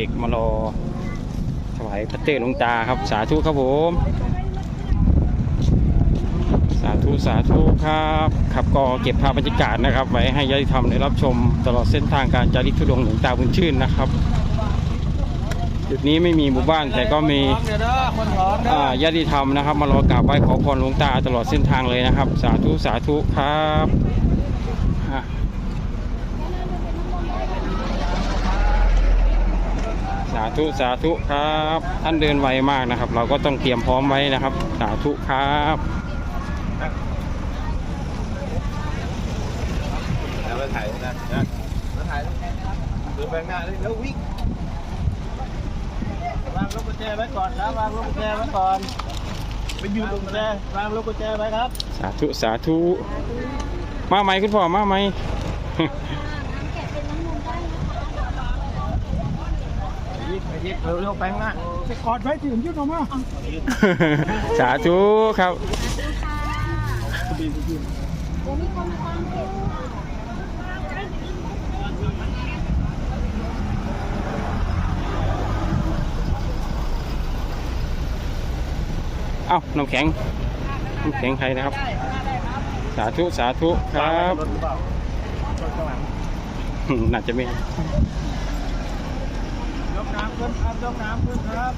ด็กๆมารอถวายพระเต้หลวงตาครับ สาธุครับผม สาธุสาธุครับครับก็เก็บภาพบรรยากาศนะครับ ไว้ให้ญาติธรรมได้รับชมตลอดเส้นทางการจาริกทุดงหลวงตาบุญชื่นนะครับจุดนี้ไม่มีหมู่บ้านแต่ก็มีญาติธรรมนะครับ มารอกราบไหว้ขอพรหลวงตาตลอดเส้นทางเลยนะครับ สาธุสาธุครับอะสาธุสาธุครับ ท่านเดินไวมากนะครับ เราก็ต้องเตรียมพร้อมไว้นะครับ สาธุครับแล้วมาถ่ายนะนะมาถ่ายดูแบงหน้าเลยแล้ววิ่งวางลูกกุญแจไว้ก่อนนะวางลูกกุญแจไว้ก่อนไปยืนตรงกุญแจวางลูกกุญแจไว้ครับ สาธุสาธุมาไหมคุณพ่อมาไหม ยิบไปยิบ เร็วๆแบงหน้าจะกอดไว้ถึงยืดออกมาสาธุครับเอ้าน้ำแข็งน้ำแข็งใครนะครับ สาธุสาธุครับรถหรือเปล่ารถข้างหลังน่าจะไม่ ยกน้ำขึ้นครับยกน้ำขึ้นครับ